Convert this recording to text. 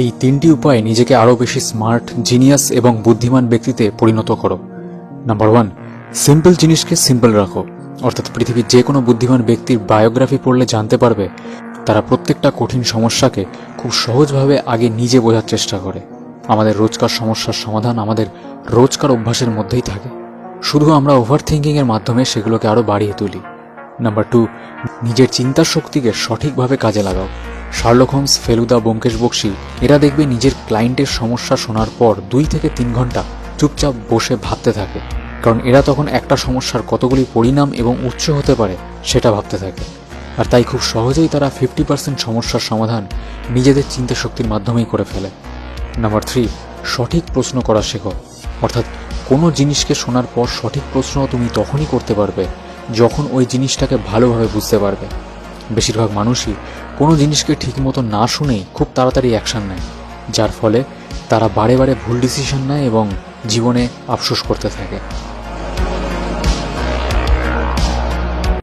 এই তিনটি উপায়ে নিজেকে আরও বেশি স্মার্ট, জিনিয়াস এবং বুদ্ধিমান ব্যক্তিতে পরিণত করো। নাম্বার ওয়ান, সিম্পল জিনিসকে সিম্পল রাখো। অর্থাৎ পৃথিবীর যে কোনো বুদ্ধিমান ব্যক্তির বায়োগ্রাফি পড়লে জানতে পারবে তারা প্রত্যেকটা কঠিন সমস্যাকে খুব সহজভাবে আগে নিজে বোঝার চেষ্টা করে। আমাদের রোজকার সমস্যার সমাধান আমাদের রোজকার অভ্যাসের মধ্যেই থাকে। শুধু আমরা ওভার থিঙ্কিংয়ের মাধ্যমে সেগুলোকে আরও বাড়িয়ে তুলি। নাম্বার টু, নিজের চিন্তার শক্তিকে সঠিকভাবে কাজে লাগাও। শার্লক হোমস, ফেলুদা, ব্যোমকেশ বক্সি, এরা দেখবে নিজের ক্লায়েন্টের সমস্যা শোনার পর দুই থেকে তিন ঘণ্টা চুপচাপ বসে ভাবতে থাকে। কারণ এরা তখন একটা সমস্যার কতগুলি পরিণাম এবং উৎস হতে পারে সেটা ভাবতে থাকে। আর তাই খুব সহজেই তারা ফিফটি পার্সেন্ট সমস্যার সমাধান নিজেদের চিন্তা শক্তির মাধ্যমেই করে ফেলে। নাম্বার থ্রি সঠিক প্রশ্ন করা শেখো। অর্থাৎ কোনো জিনিসকে শোনার পর সঠিক প্রশ্ন তুমি তখনই করতে পারবে যখন ওই জিনিসটাকে ভালোভাবে বুঝতে পারবে। বেশিরভাগ মানুষই কোনো জিনিসকে ঠিকমতো না শুনেই খুব তাড়াতাড়ি অ্যাকশান নেয়, যার ফলে তারা বারে বারে ভুল ডিসিশন নেয় এবং জীবনে আফসোস করতে থাকে।